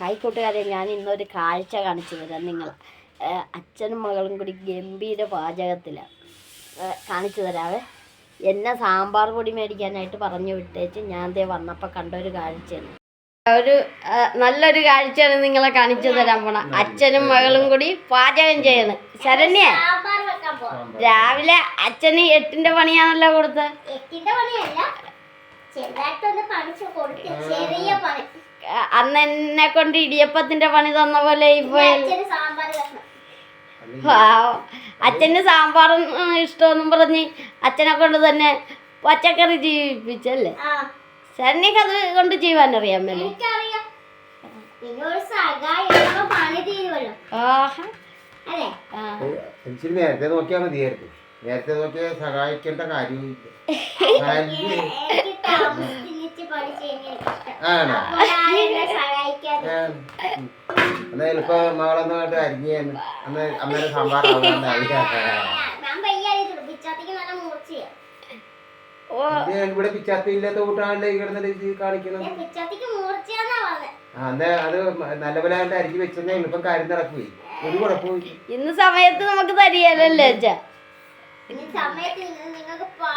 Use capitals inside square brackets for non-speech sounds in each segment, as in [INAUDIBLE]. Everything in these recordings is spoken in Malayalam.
ഹായ് കൂട്ടുകാരെ ഞാൻ ഇന്നൊരു കാഴ്ച കാണിച്ചു തരാം നിങ്ങൾ അച്ഛനും മകളും കൂടി ഗംഭീര പാചകത്തിലാണ് കാണിച്ചു തരാവേ. എന്നെ സാമ്പാർ പൊടി മേടിക്കാനായിട്ട് പറഞ്ഞു വിട്ടേച്ച് ഞാൻ ദേ വന്നപ്പോൾ കണ്ടൊരു കാഴ്ചയാണ്. ഒരു നല്ലൊരു കാഴ്ചയാണ് നിങ്ങളെ കാണിച്ചു തരാൻ പോണ. അച്ഛനും മകളും കൂടി പാചകം ചെയ്യണ്. ശരണ്യ രാവിലെ അച്ഛന് എട്ടിന്റെ പണിയാണല്ലോ കൊടുത്തത് എട്ടിന്റെ പണിയല്ല ചെറുതായിട്ടൊന്ന് പണിച്ചു കൊടുത്തു ചെറിയ പണി. അന്ന് എന്നെ കൊണ്ട് ഇടിയപ്പത്തിന്റെ പണി തന്ന പോലെ ഇപ്പൊ അച്ഛന് സാമ്പാർ സാമ്പാറും ഇഷ്ടമെന്നും പറഞ്ഞ് അച്ഛനെ കൊണ്ട് തന്നെ പച്ചക്കറി ജീവിപ്പിച്ചല്ലേ? ആ. ശരണ്യക്ക് അത് കൊണ്ട് ജീവാൻ അറിയാമല്ലേ നേരത്തെ നോക്കിയാൽ മതിയായിരുന്നു. നേരത്തെ നോക്കിയാൽ സഹായിക്കേണ്ട കാര്യമില്ല എന്നെ എളുപ്പം അന്ന് ഇവിടെ പിച്ചാത്തി ഇല്ലാത്ത കൂട്ടാണല്ലേ കിടന്നിട്ട് കാണിക്കണം അത് നല്ലപോലെ അരിഞ്ഞു വെച്ചെന്നാ എളുപ്പം കാര്യം നടക്കുകയും ഒരു കുഴപ്പമില്ല ഇന്ന് സമയത്ത് നമുക്ക് തരികയല്ലേ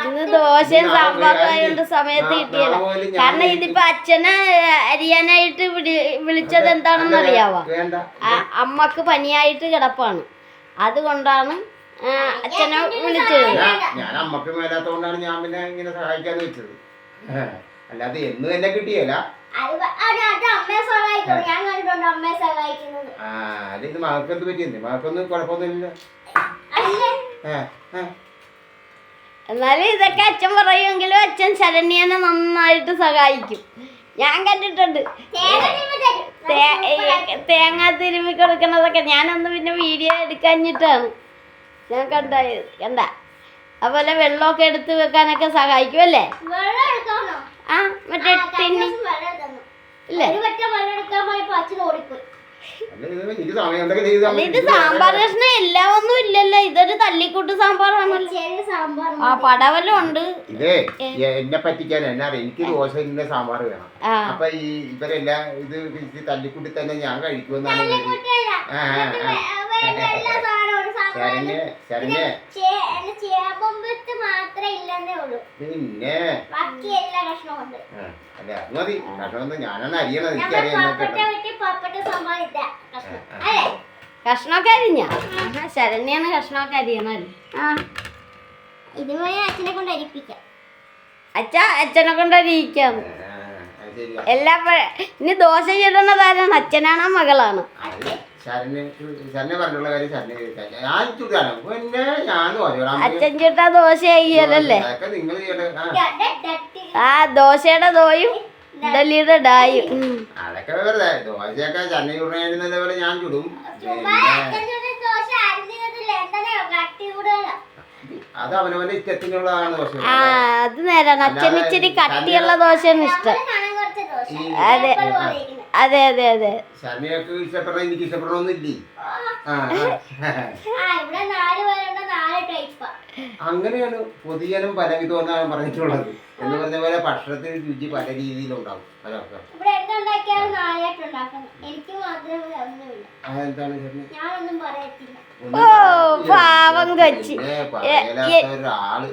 ഇന്ന് ദോശയും നാളെ സാമ്പാറും പോയി ആയതുകൊണ്ട് സമയത്ത് കിട്ടിയല്ല കാരണം ഇതിപ്പോ അച്ഛനെ അരിയാനായിട്ട് വിളി- വിളിച്ചത് എന്താണെന്ന് അറിയാവോ? അമ്മയ്ക്ക് പനിയായിട്ട് കിടപ്പാണ്. അതുകൊണ്ടാണ് അച്ഛനെ വിളിച്ചത്. ഞാൻ അമ്മയ്ക്ക് മേലാത്തോണ്ടാണ് ഞാൻ പിന്നെ ഇങ്ങനെ സഹായിക്കാന്ന് വെച്ചത്. അല്ലാതെ എന്ന് തന്നെ കിട്ടിയല്ല അത് ഇത് മകൾക്ക് എന്ത് പറ്റിയെന്ന് മകൾക്കൊന്നും കുഴപ്പമൊന്നുമില്ല അല്ലേ? ഏ, ഏ. എന്നാലും ഇതൊക്കെ അച്ഛൻ പറയുമെങ്കിലും അച്ഛൻ ശരണ്യനെ നന്നായിട്ട് സഹായിക്കും. ഞാൻ കണ്ടിട്ടുണ്ട്. തേങ്ങ തിരുമ്മി തരും. തേ- ഈ കൊടുക്കണതൊക്കെ ഞാനൊന്ന് പിന്നെ വീഡിയോ എടുക്കാഞ്ഞിട്ടാണ്. ഞാൻ കണ്ടായത് കണ്ട. അതുപോലെ വെള്ളമൊക്കെ എടുത്ത് വെക്കാനൊക്കെ സഹായിക്കും അല്ലേ? ആ മറ്റേ ടിന്നി. ഇല്ലേ? ഇത് സാമ്പാർ കഷ്ണം എല്ലാം ഒന്നും ഇല്ലല്ലോ. ഇതൊരു തല്ലിക്കൂട്ട് സാമ്പാറാണല്ലോ. സാമ്പാർ ആ പടവലം ഉണ്ട്. ഇതേ എന്നെ പറ്റിക്കാൻ എന്നാ അറിയാം? എനിക്ക് ദോശ ഇന്ന സാമ്പാർ വേണം. അപ്പൊ ഈ ഇവരെല്ലാം ഇത് തല്ലിക്കൂട്ടി തന്നെ ഞാൻ കഴിക്കുമെന്നാണ് ശരണ്യ ശരണ്യ. പിന്നെ അല്ല അത് മതി. കഷ്ടമൊന്നും ഞാനാണ് അറിയണത് നമ്മൾ കഷ്ണമൊക്കെ അരിഞ്ഞ? ശരണ്യാണ് കഷ്ണമൊക്കെ അരിയണല്ലേ ആ. അച്ഛനെ കൊണ്ട് അരിപ്പിക്കാം. അച്ഛ അച്ഛനെ കൊണ്ട് അരിയിക്കാം. എല്ലാ ഇനി ദോശ ചുടണത് ആരാണ് അച്ഛനാണോ മകളാണ്? അത് ശരണ്യ ശരണ്യ പറഞ്ഞുള്ള കാര്യം ശരണ്യ കേൾക്കാം. ഞാൻ ചുടാണ് പിന്നെ ഞാൻ ദോശ അച്ഛൻ ചുട്ടാ ദോശ ചെയ്യലല്ലേ? ആ ദോശയുടെ ദോയും ഇഡലിയുടെ ഡായും. അതൊക്കെ വെറുതെ. ദോശയൊക്കെ ഞാൻ ചുടും. അച്ഛൻ അത് അവനവന്റെ ഇഷ്ടത്തിനുള്ളതാണ് ദോശ. ആ അത് നേരാണ്. അച്ഛന് ഇച്ചിരി കട്ടിയുള്ള ദോശയാണ് ഇഷ്ടം. അതെ. പോലെ. അതെ അതെ അതെ. ശരണ്യക്ക് ഇഷ്ടപ്പെടണം എനിക്ക് ഇഷ്ടപ്പെടണമെന്നില്ലേ ആ, ആ. ആ. ഇവിടെ നാല് പേരുണ്ട് നാല് ടൈപ്പാ. അങ്ങനെയാണ് പൊതുജനം പല വിധമെന്നാണ് പറഞ്ഞിട്ടുള്ളത്. എന്ന് പറഞ്ഞ പോലെ ഭക്ഷണത്തിന് രുചി പല രീതിയിലുണ്ടാവും മാത്രമേ ഒന്നുമില്ല. അതെന്താണ് ശരണ്യ ഞാനൊന്നും പറയത്തില്ല. ഒന്നും ഓ. പാവം കൊച്ച്.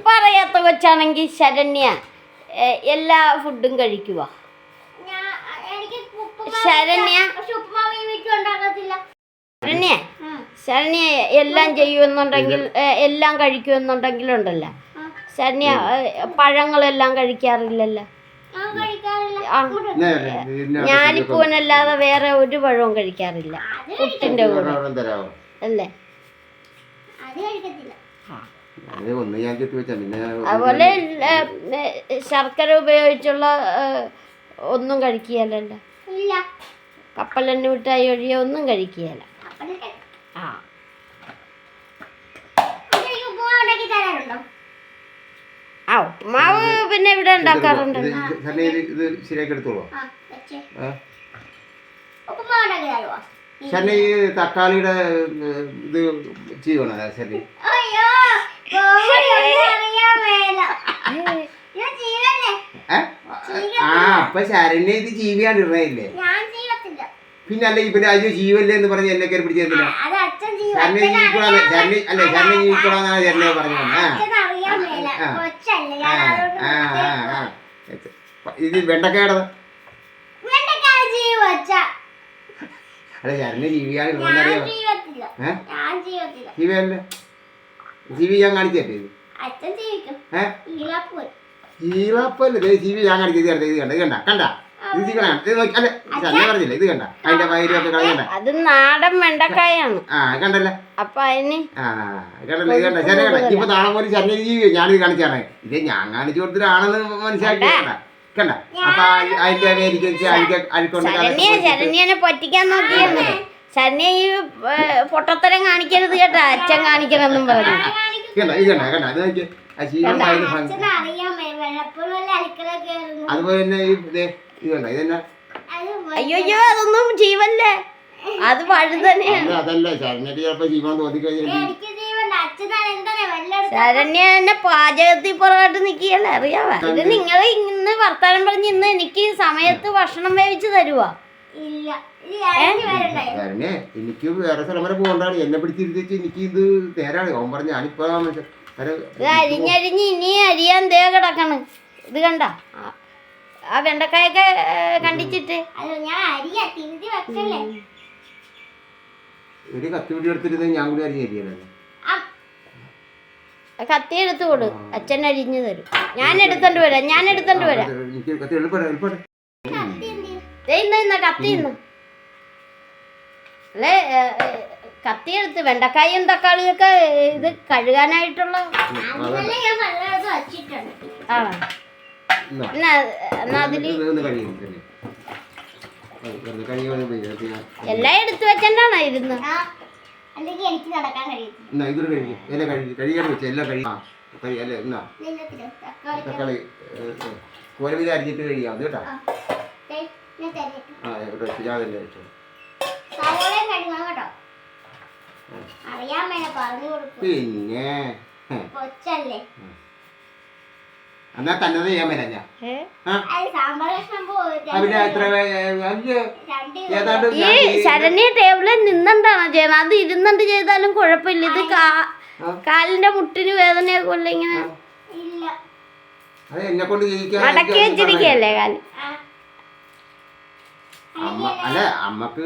പറയാത്ത കൊച്ചാണെങ്കിൽ ശരണ്യ എല്ലാ ഫുഡും കഴിക്കുക ഞാൻ എനിക്ക് ഉപ്പുമാവ് ശരണ്യ? ഉപ്പുമാവ് ഈ വീട്ടിൽ ഉണ്ടാക്കത്തില്ല. ശരണ്യ? ശരണ്യ എല്ലാം ചെയ്യുമെന്നുണ്ടെങ്കിൽ എല്ലാം കഴിക്കുമെന്നുണ്ടെങ്കിലുണ്ടല്ലോ. ശരണ്യ പഴങ്ങളെല്ലാം കഴിക്കാറില്ലല്ലോ. ഞാലിപ്പൂവനല്ലാതെ വേറെ ഒരു പഴവും കഴിക്കാറില്ല. കുട്ടിന്റെ പുട്ടിന്റെ കൂടെ. അല്ലേ? ഒന്ന് ഞാൻ ചുറ്റി വെച്ചാ പിന്നെ അതുപോലെ ശർക്കര ഉപയോഗിച്ചുള്ള ഒന്നും കഴിക്കുകയല്ല കപ്പലെണ്ണ മിഠായി ഒഴിയ ഒന്നും കഴിക്കുകയല്ല. ആ. എനിക്ക് ഉപ്പുമാവ് ആ പിന്നെ ഇവിടെ ഉണ്ടാക്കാറുണ്ട്. ശരിയാക്കി എടുത്തോളൂ. ആ വെച്ചേ. ആ. ഉപ്പുമാവ് ഉണ്ടാക്കി തരുമോ ശരണ്യ ഈ തക്കാളിയുടെ ഇത് ചെയ്യണോ അയ്യോ ചെയ്യല്ലേ ആ അപ്പൊ ശരണ്യ ഇത് ജീവിയാണ് ചെയ്യത്തില്ല പിന്നെ അല്ല ഇവർ അതിന് ജീവല്ലേ എന്ന് പറഞ്ഞ് എന്നെ കയറി പിടിച്ചു അത് അച്ഛൻ ചെയ്യും ശരണ ജീവിക്കൂടാന്ന് ശരണ അല്ല ശരണ ജീവിക്കൂടാന്നാണ് ശരണ പറഞ്ഞത്. ആ. ആ. ഇത് വെണ്ടക്കയുടെ അല്ല ഞാൻ ജീവിയാണ് ജീവിയല്ലേ ജീവി ഞാൻ കാണിച്ചേട്ടെ ഇത് അച്ഛൻ ജീവിക്കും. ഏ? ഈളപ്പോയി ജീവപ്പല്ലേ ദേ ജീവി ഞാൻ കാണിച്ചത് ഇത് കണ്ട? ഇത് കണ്ട? ഇത് കണ്ട? കണ്ട? ഇത് അല്ല പറഞ്ഞില്ല? ഇത് കണ്ട? അതിന്റെ വയറൊക്കെ കളയണ്ട അത് നാടൻ വെണ്ടക്കായാണ്. ആ കണ്ടല്ലേ? അപ്പൊ അതിന് ആ കണ്ടല്ലേ? ഇത് കണ്ട? ശരി കണ്ട? ഇപ്പൊ നാളെ പോലെ ജീവി ഞാനിത് കാണിച്ചാണ് ഇത് ഞാൻ കാണിച്ചു കൊടുത്തിട്ടാണെന്ന് മനസ്സിലാക്കി കണ്ട കണ്ട? അപ്പൊ അതിന്റെ അഴുക്കൊണ്ട് ശരണ്യ ശരണ്യനെ പറ്റിക്കാൻ നോക്കിയാണ് ശരണ്യ ഈ പൊട്ടത്തരം കാണിക്കരുത് കേട്ടാ. അച്ഛൻ കാണിക്കണമെന്നും പറഞ്ഞു. കണ്ട? ഇത് അത് നോക്കി അതുപോലെ തന്നെ ഈ ഇത് ഇതന്നെ? അയ്യോ അയ്യോ അതൊന്നും ജീവല്ലേ അത് വഴുതനെയാണ്. അതല്ലേ ശരണയ്ക്ക് ചിലപ്പോ ജീവൻ തോന്നി ശരണ്യ എന്നെ പാചകത്തിൽ പുറകോട്ട് നിൽക്കുകയല്ലേ അറിയാവാ? ഇത് നിങ്ങൾ ഇന്ന് വർത്താനം പറഞ്ഞ് ഇന്ന് എനിക്ക് സമയത്ത് ഭക്ഷണം വേവിച്ച് തരുവാ? ഇല്ല. വരണ്ടായി എനിക്ക് വേറെ സ്ഥലം വരെ പോകണ്ടാണ് എന്നെ പിടിച്ചിരുത്തിച്ച് എനിക്ക് ഇത് നേരാണ് ഓൻ പറഞ്ഞു ഞാനിപ്പോ അരിഞ്ഞരിഞ്ഞ് ഇനി അരിയാൻ ദേ കിടക്കണ്. ഇത് കണ്ട? ആ- ആ വെണ്ടക്കായൊക്കെ കണ്ടിച്ചിട്ട്. ഒരു കത്തി പിടി എടുത്തിരുന്നത് ഞാൻ കൂടി അരിഞ്ഞ് തരികയല്ലേ ആ, കത്തി എടുത്തു കൊടു. അച്ഛൻ അരിഞ്ഞു തരും. ഞാൻ എടുത്തോണ്ട് വരാം. ഞാൻ എടുത്തോണ്ട് വരാം. ഇന്ന് കത്തി ഇന്ന്. അല്ലേ കത്തി എടുത്ത് വെണ്ടക്കായും തക്കാളിയൊക്കെ ഇത് കഴുകാനായിട്ടുള്ള ആണോ എന്നാ. അതിൽ? എല്ലാം എടുത്തു വെച്ചാണ് ഇരുന്ന്? ആ. അല്ലെങ്കിൽ എനിക്ക് നടക്കാൻ കഴിയത്തില്ല. എന്നാ ഇതൊരു കഴുകി. എല്ലാം കഴുകി. കഴുകിയാണ് വെച്ചു എല്ലാം കഴുകി. ആ അല്ലേ എന്നാ? തക്കാളി തക്കാളി കോലവില അരിഞ്ഞിട്ട് കഴിയാം അത് കേട്ടാ. ദേ, ഞാൻ ആ ഇവിടെ വെച്ചു ഞാൻ തന്നെ വെച്ചു സവോളയും കഴുകണം കേട്ടോ. അറിയാൻ പറഞ്ഞു കൊടുക്കും. പിന്നെ ഹെ, കൊച്ചല്ലേ. എന്നാ തന്നെ ചെയ്യാൻ പോയി അവിടെ എത്ര ഏതാണ്ട് ഈ ശരണ്യ ടേബിളിൽ നിന്നണ്ടാണോ ചെയ്യണം? അത് ഇരുന്നിട്ട് ചെയ്താലും കുഴപ്പമില്ല. ഇത് കാ കാലിന്റെ മുട്ടിന് വേദനയൊക്കെ ഇങ്ങനെ ഇല്ല. അത് എന്നെ കൊണ്ട് ചെയ്യിക്കാൻ മടക്കി വെച്ചിരിക്കല്ലേ കാൽ? അമ്മ അല്ല അമ്മയ്ക്ക്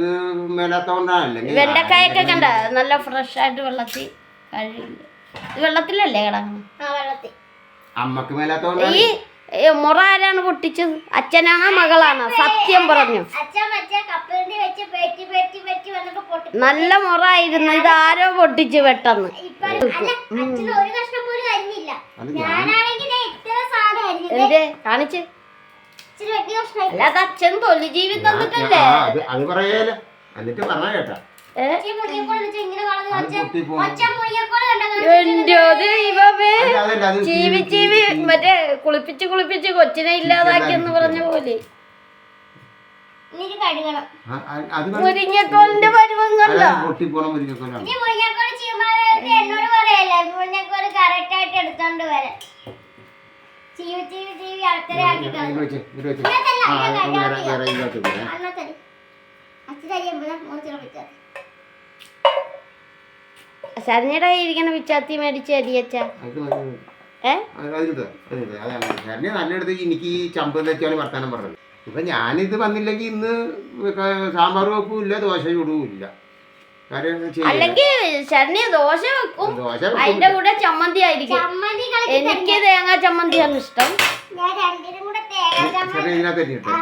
വെണ്ടക്കായൊക്കെ കണ്ട? നല്ല ഫ്രഷ് ആയിട്ട് വെള്ളത്തിൽ കഴുകി ഇത് വെള്ളത്തിലല്ലേ കിടക്കണം? ആ വെള്ളത്തിൽ. അമ്മയ്ക്ക് മേലാത്തോണ്ടാണ്. ഈ ഈ മുറ ആരാണ് പൊട്ടിച്ചത്? അച്ഛനാണോ മകളാണോ? സത്യം പറഞ്ഞു. അച്ഛൻ വെച്ച കപ്പലിന്റെ വെച്ച് പെറ്റി പെറ്റി പെറ്റി വന്നപ്പോ പൊട്ടി നല്ല മുറ ആയിരുന്നു. ഇത് ആരോ പൊട്ടിച്ചു പെട്ടെന്ന്. ഇപ്പൊ അല്ല അച്ഛൻ ഒരു കഷ്ണം പോലും അരിഞ്ഞില്ല. അത് ഞാൻ ഞാനാണെങ്കിൽ ദേ ഇത്ര സാധനം അരിഞ്ഞത് എന്തേ? കാണിച്ച്. ഇച്ചിരി വലിയ കഷ്ണം അല്ലാതെ അച്ഛൻ തൊലി ജീവി തന്നിട്ടല്ലേ? ആ, അത് അത് പറയല എന്നിട്ട് പറഞ്ഞ കേട്ടാ. ദൈവമേ. ചീവി ചീവി മറ്റേ കുളിപ്പിച്ച് കുളിപ്പിച്ച് കൊച്ചിനെ ഇല്ലാതാക്കിയെന്ന് പറഞ്ഞ പോലെ. മുരിങ്ങക്കോലിന്റെ പരുവം കണ്ടോ ചെയ്യുമ്പോൾ എന്നോട് പറയല്ലേ മുറിഞ്ഞക്കോട് കറക്റ്റ് ആയിട്ട് എടുത്തോണ്ട് വരാം ചീവി ചീവി ചീവി അടുത്തരാക്കി ആക്കി ഇത് ഇത് വെച്ച് ഇങ്ങനത്തല്ല, ആ ഇങ്ങനെ അത് വേറെ കഴുകാൻ വേറെ ഇതിനകത്ത് ഇടുവേ. അന്നത്തെ അച്ഛൻ വെച്ചാൽ ശരണ്യയുടെ ഇരിക്കണ പിച്ചാത്തി മേടിച്ച് അരിയച്ച. എനിക്ക് ഈ ചമ്പ് വെച്ചാണ് വർത്താനം പറഞ്ഞത്. ഇപ്പൊ ഞാനിത് വന്നില്ലെങ്കിൽ ഇന്ന് സാമ്പാർ വെപ്പും ഇല്ല ദോശ ചൂടും ഇല്ല. അല്ലെങ്കിൽ ശരണ്യ ദോശ വെക്കും. അതിന്റെ കൂടെ ചമ്മന്തി ആയിരിക്കും. എനിക്ക് തേങ്ങാ ചമ്മന്തിയാണ് ഇഷ്ടം. രണ്ടിനും കൂടെ തേങ്ങ ചമ്മന്തി ചെറിയ ഇതിനകത്ത് ഇട്ടിട്ട്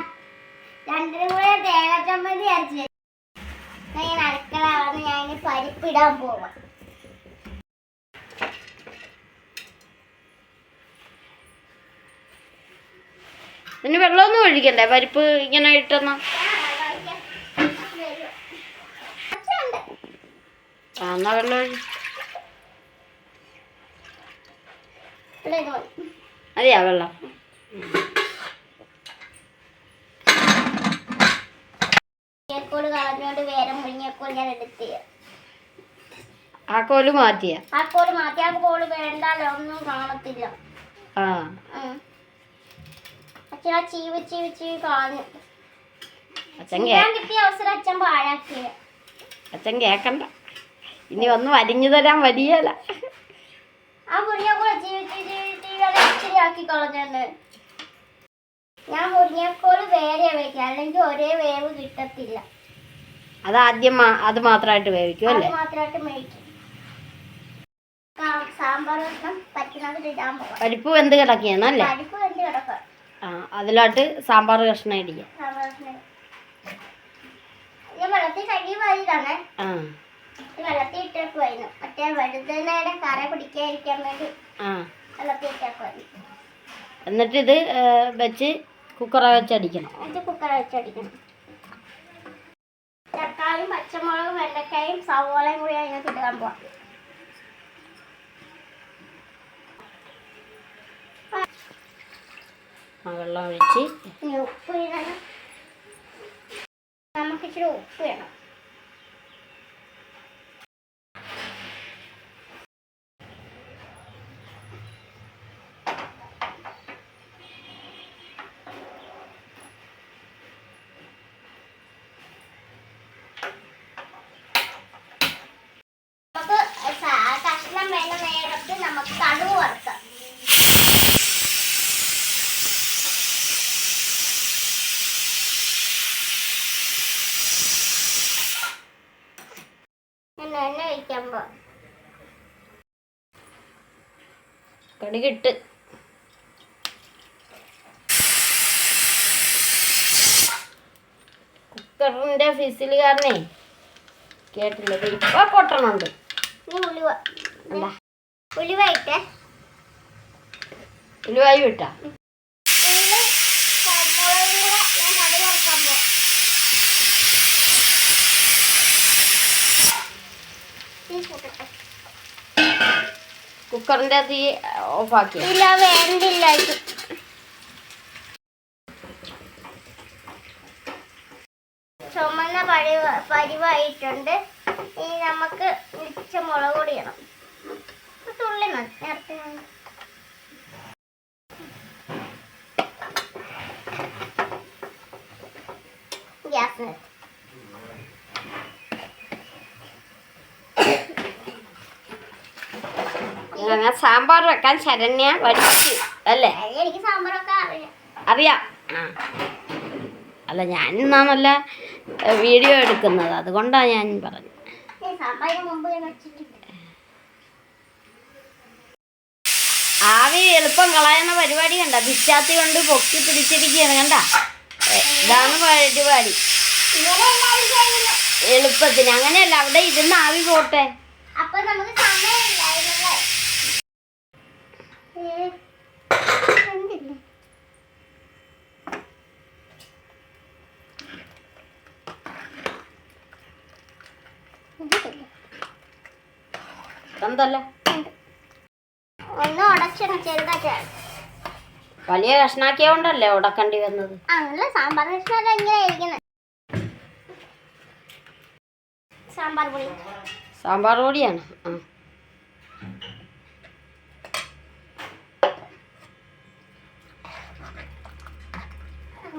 രണ്ടിനും കൂടെ തേങ്ങ ചമ്മന്തി അരച്ച് വെച്ചു. ഞാൻ ഇങ്ങനെ അടുക്കള വന്ന് ഞാൻ ഇനി പരിപ്പിടാൻ പോവാം. പിന്നെ വെള്ളമൊന്നും ഒഴിക്കണ്ടേ? പരിപ്പ് ഇങ്ങനെ ഇട്ടെന്നാ. ആ, എന്നാ വെള്ളം ഒഴി മതിയാ വെള്ളം. കളഞ്ഞോണ്ട് വേറെ മുരിങ്ങക്കോട് ഞാൻ എടുത്ത് ആ കോൽ മാറ്റിയ? ആ കോൾ മാറ്റി ആ കോട് വേണ്ടല്ലോ ഒന്നും കാണത്തില്ല. ആ. അച്ഛൻ ആ ചീവ് ചീവ് ചീവ് കാണു അച്ഛൻ കിട്ടിയ അവസരം അച്ഛൻ പാഴാക്കിയ. അച്ഛൻ കേക്കണ്ട. ഇനി ഒന്നും അരിഞ്ഞു തരാൻ വലിയല്ല ആ മുരിങ്ങക്കോൾ ജീവിച്ച് ജീവിച്ച് ഇച്ചിരി ആക്കി കളഞ്ഞു ഞാൻ മുരിങ്ങക്കോൾ വേറെ വേവിക്കാം അല്ലെങ്കിൽ ഒരേ വേവ് കിട്ടത്തില്ല. അത് ആദ്യം അത് മാത്രമായിട്ട് വേവിക്കും അല്ലേ? മാത്രമായിട്ട് മേടിക്കും കാ- സാമ്പാർ വെള്ളം പറ്റുന്നത് ഇടാൻ പോവാം പരിപ്പ് വെന്ത് കിടക്കുകയാണല്ലേ പരിപ്പ് വെന്ത് കിടക്കുക ആ അതിലോട്ട് സാമ്പാർ കഷ്ണം ഇടിക്കുക സാമ്പാർ വെള്ളം. ഞാൻ വെള്ളത്തിൽ ആ. വെള്ളത്തിൽ ഇട്ടേക്കുമായിരുന്നു മറ്റേ വെളുതനയുടെ കറ പിടിക്കാതിരിക്കാൻ ആ. വെള്ളത്തിൽ ഇട്ടേക്കുമായിരുന്നു എന്നിട്ട് ഇത് ഏ, വെച്ച് കുക്കറ വെച്ചടിക്കണം തക്കാളിയും പച്ചമുളകും വെണ്ടക്കായും സവോളയും കൂടി അതിനകത്ത് ഇടാൻ പോവാം. ആ വെള്ളം ഒഴിച്ച് നമുക്ക് ഇച്ചിരി ഉപ്പ് വേണം നമുക്ക് സ- കഷ്ണം വേണ്ട നേരത്ത് നമുക്ക് കടുവ് വറുക്കാം ഞാൻ എണ്ണ ഒഴിക്കാൻ പോവാം കടുകിട്ട് കുക്കറിന്റെ ഫിസിൽ കാരണേ കേട്ടില്ല ഇപ്പൊ പൊട്ടണുണ്ട്. ഉലുവ. എന്താ ഉലുവ ഇട്ടേ. ഉലുവായി വിട്ടാ ഉള്ളി മുളകും കൂടെ ഞാൻ കടുക് വറുക്കാൻ പോവാം തീ കൂട്ടട്ടെ കുക്കറിന്റെ തീ ഓഫാക്കി. ഇല്ല വേണ്ടില്ല ചുമന്ന പരിവ പരിവായിട്ടുണ്ട്. ഇനി നമുക്ക് മിച്ച മുളക് പൊടി ഇടണം. തുള്ളി മതി ഗ്യാസ് നിർത്ത്. അങ്ങനെ സാമ്പാർ വെക്കാൻ ശരണ്യ പഠിച്ചു അല്ലേ? എനിക്ക് സാമ്പാറൊക്കെ അറിയാം. ആ. അല്ല ഞാനിന്നാണല്ല വീഡിയോ എടുക്കുന്നത്. അതുകൊണ്ടാണ് ഞാൻ പറഞ്ഞു ഞാൻ ആവി എളുപ്പം കളയുന്ന പരിപാടി കണ്ട. പിച്ചാത്തി കൊണ്ട് പൊക്കി പിടിച്ചിരിക്കുകയാണ് കണ്ട? ഇതാണ് പരിപാടി. എളുപ്പത്തിന്. അങ്ങനെയല്ല അവിടെ ഇരുന്ന് ആവി പോട്ടെ. അപ്പൊ നമുക്ക് സമയമില്ലായിരുന്നല്ലേ ഏ, കഷ്ണാക്കിയ കൊണ്ടല്ലേ ഒന്ന് വലിയ കഷ്ണാക്കിയോണ്ടല്ലേ ഉടക്കേണ്ടി വന്നത്? അങ്ങനെ സാമ്പാർ കഷ്ണമല്ല ഇങ്ങനെ സാമ്പാർ പൊടി. സാമ്പാർ പൊടിയാണ്. ആ.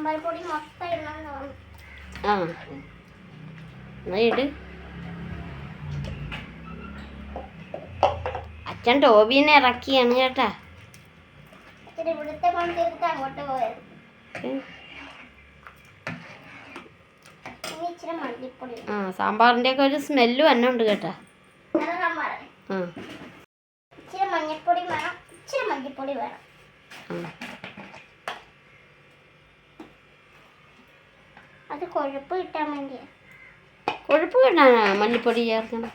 സാമ്പാർ പൊടി മൊത്തം ഇടണമെന്ന് ആ. എന്നാ ഇട്. അച്ഛൻ ടോബിനെ ഇറക്കിയാണ് കേട്ടാ ഇച്ചിരി ഇവിടുത്തെ പണി തീർത്ത് അങ്ങോട്ട് പോയത്. ആ സാമ്പാറിന്റെ ഒക്കെ ഒരു സ്മെല്ല് എന്നെ ഉണ്ട് കേട്ടാ. ആ. ഇച്ചിരി മഞ്ഞൾപ്പൊടി വേണം ഇച്ചിരി മല്ലിപ്പൊടി വേണം. ആ. അത് കൊഴുപ്പ് കിട്ടാൻ വേണ്ടിയാ. കൊഴുപ്പ് കിട്ടാനാ? മല്ലിപ്പൊടി ചേർക്കണം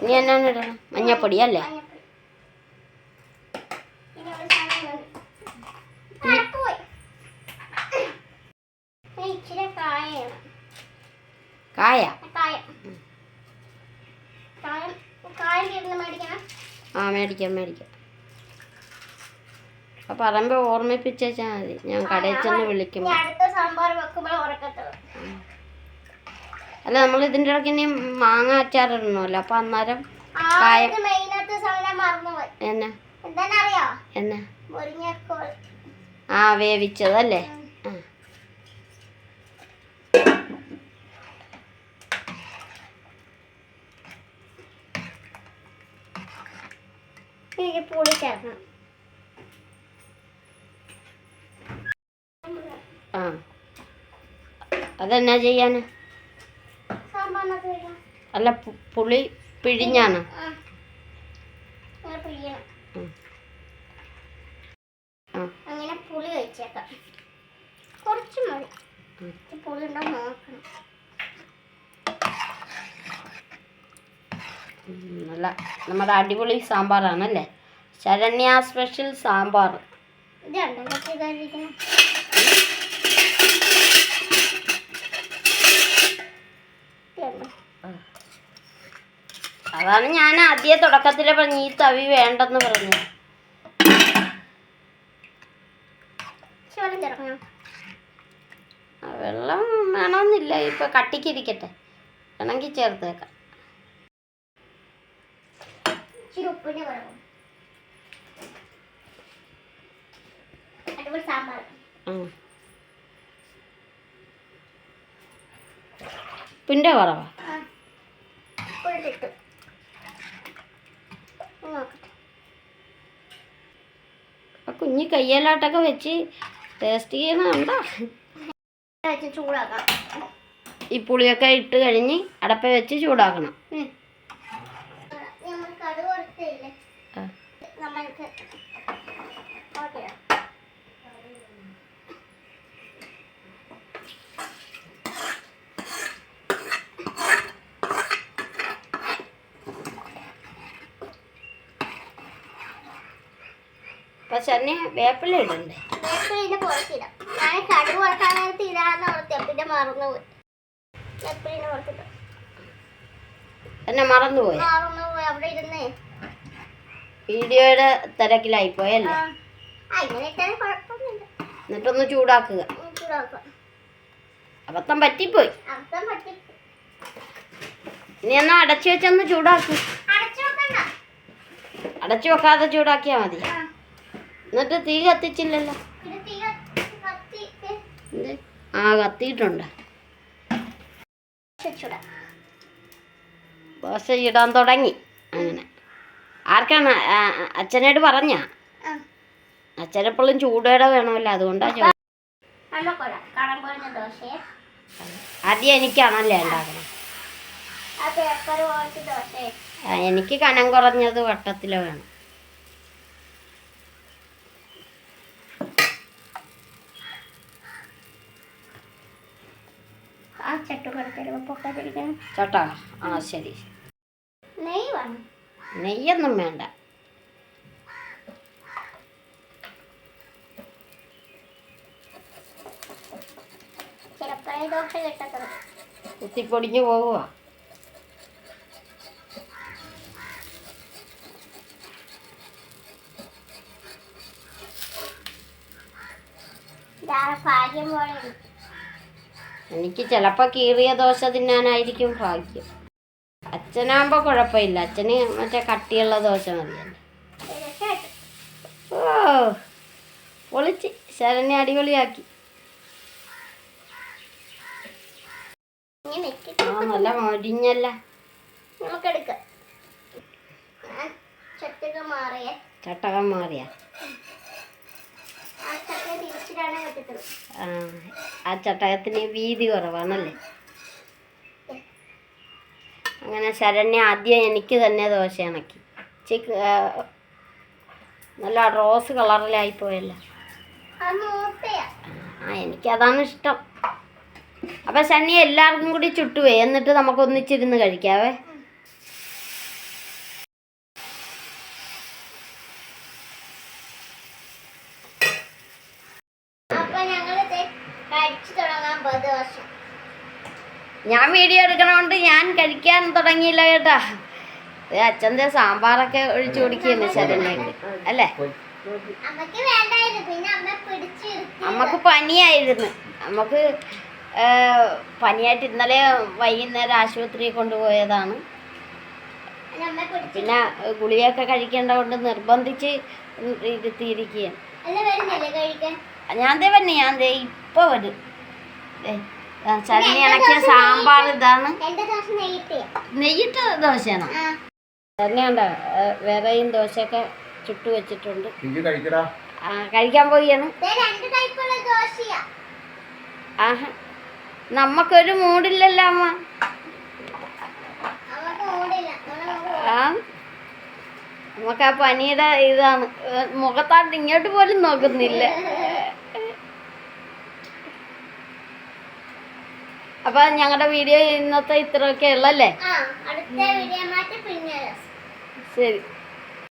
ഇനി എന്നാണ് ഇടണം? മഞ്ഞപ്പൊടി അല്ലേ? കായ ആ മേടിക്കാം മേടിക്കാം. അപ്പം പറയുമ്പോൾ ഓർമ്മിപ്പിച്ചാൽ മതി. ഞാൻ കടയിൽ ചെന്ന് വിളിക്കുമ്പോ. അല്ല നമ്മൾ ഇതിന്റെ ഇടയ്ക്ക് ഇനി മാങ്ങ അച്ചാറിടണമല്ലോ അപ്പൊ അന്നേരം എന്നാ? എന്നാ? ആ വേവിച്ചതല്ലേ? പുളി ചേർക്കണം. ആ. അതെന്നാ ചെയ്യാന്. അല്ല പുളി പിഴിഞ്ഞാണ്. അങ്ങനെ പുളി വെച്ചേക്കാം കുറച്ച് മതി. പുളി ഉണ്ടോ നോക്കണം. നല്ല നമ്മുടെ അടിപൊളി സാമ്പാറാണല്ലേ? ശരണ്യ സ്പെഷ്യൽ സാമ്പാർ. ഇതുണ്ടോ? അതാണ് ഞാൻ ആദ്യ തുടക്കത്തിലെ പറഞ്ഞ ഈ തവി വേണ്ടെന്ന് പറഞ്ഞു. വെള്ളം വേണമെന്നില്ല ഇപ്പൊ കട്ടിക്കിരിക്കട്ടെ. വേണമെങ്കിൽ ചേർത്തേക്കാം. ഉപ്പിന്റെ കുറവും അടിപൊളി സാമ്പാർ ഉം. ഉപ്പിന്റെ കുറവാ ആ കുഞ്ഞ് കയ്യേലാട്ടൊക്കെ വെച്ച് ടേസ്റ്റ് ചെയ്യണുണ്ടോ വെച്ച് ചൂടാക്കാം. ഈ പുളിയൊക്കെ ഇട്ട് കഴിഞ്ഞ് അടപ്പ വെച്ച് ചൂടാക്കണം. നമ്മൾക്ക്. ഓക്കെ. ശനി വേപ്പില ഇടണ്ടേ? വേപ്പിലിന്റെ പുറത്തിടാം ഞാൻ കടുക് കൊടുക്കാൻ നേരത്ത് ഇടാന്ന് ഓർത്തി പിന്നെ മറന്നുപോയി വേപ്പിലിന്റെ പുറത്തിട്ടു എന്നെ മറന്നുപോയി മറന്നുപോയി അവിടെ ഇരുന്നേ. വീഡിയോയുടെ തിരക്കിലായി പോയല്ലേ എന്നിട്ടൊന്ന് ചൂടാക്കുക. അബദ്ധം പറ്റിപ്പോയി. ഇനി എന്നാ അടച്ചു വെച്ചൊന്ന് ചൂടാക്കി. അടച്ചു വെക്കാതെ ചൂടാക്കിയാ മതി. എന്നിട്ട് തീ കത്തിച്ചില്ലല്ലോ. ആ കത്തിയിട്ടുണ്ട്. ദോശ ഇടാൻ തുടങ്ങി. അങ്ങനെ. ആർക്കാണ്? അച്ഛനോട് പറഞ്ഞ? അച്ഛനെപ്പോഴും ചൂടോടെ വേണമല്ലോ അതുകൊണ്ടാ ചോ കള്ളക്കൊല കടം പൊളിഞ്ഞ ദോശയെ. ആദ്യം എനിക്കാണല്ലേ ഉണ്ടാക്കണം? എനിക്ക് കനം കുറഞ്ഞത് വട്ടത്തിലോ വേണം. ആ ചട്ടുകടത്തിൽ പൊക്കാതിരിക്കണം ചട്ടാ? ആ ശരി. നെയ്യ് വേണം നെയ്യൊന്നും വേണ്ട. ചിലപ്പോഴേ ദോശ കിട്ടത്തുള്ളൂ കുത്തിപ്പൊടിഞ്ഞു പോവുക. ഭാഗ്യം പോലെ. എനിക്ക് ചിലപ്പോൾ കീറിയ ദോശ തിന്നാനായിരിക്കും ഭാഗ്യം. അച്ഛനാകുമ്പോൾ കുഴപ്പമില്ല. അച്ഛന് മറ്റേ കട്ടിയുള്ള ദോശ മതി. ഓ പൊളിച്ച്. ശരണ്യ അടിപൊളിയാക്കി. ആ നല്ല മൊരിഞ്ഞല്ല. ചട്ടുക മാറിയേ. ചട്ടകം മാറിയ ആ ചട്ടുക തിരിച്ചിടാനേ പറ്റത്തുള്ളൂ ആ ആ ചട്ടകത്തിന് വീതി കുറവാണല്ലേ? അങ്ങനെ ശരണ്യ ആദ്യം എനിക്ക് തന്നെ ദോശ ഇണക്കി. ചിക്ക് നല്ല റോസ് കളറിലായി പോയല്ലോ. ആ എനിക്കതാണ് ഇഷ്ടം. അപ്പം ശനി എല്ലാവർക്കും കൂടി ചുട്ടുവേ എന്നിട്ട് നമുക്ക് ഒന്നിച്ചിരുന്ന് കഴിക്കാവേ. ഞാൻ വീഡിയോ എടുക്കണോണ്ട് ഞാൻ കഴിക്കാൻ തുടങ്ങിയില്ല കേട്ടാ. അച്ഛന്റെ സാമ്പാറൊക്കെ ഒഴിച്ചു കുടിക്കുന്നു ശരണ്യക്ക്. അല്ലേ? അമ്മയ്ക്ക് പനിയായിരുന്നു. നമുക്ക് പനിയായിട്ട് ഇന്നലെ വൈകുന്നേരം ആശുപത്രിയിൽ കൊണ്ടുപോയതാണ്. പിന്നെ ഗുളികയൊക്കെ കഴിക്കേണ്ട കൊണ്ട് നിർബന്ധിച്ച് ഇരുത്തിയിരിക്കുകയാണ്. ഞാൻ ദേ വന്നെ ഞാൻ ദേ ഇപ്പൊ വരും ചട്നി ഇണക്കിയ സാമ്പാർ ഇതാണ്. നെയ്യിട്ട ദോശയാണോ? ചട്നി ഉണ്ട വേറെയും ദോശയൊക്കെ ചുട്ടു വെച്ചിട്ടുണ്ട്. ഇഞ്ചി കഴിക്കടാ. ആ, കഴിക്കാൻ പോവുകയാണ് ദേ രണ്ട് ടൈപ്പുള്ള ദോശയാ. ആഹാ. നമുക്കൊരു മൂടില്ലല്ലോ അമ്മ. ആ. നമുക്ക് ആ പനിയുടെ ഇതാണ്. മുഖത്താണ്ട് ഇങ്ങോട്ട് പോലും നോക്കുന്നില്ല. [LAUGHS] അപ്പൊ ഞങ്ങളുടെ വീഡിയോ ഇന്നത്തെ ഇത്രയൊക്കെ ഉള്ളല്ലേ? ശരി.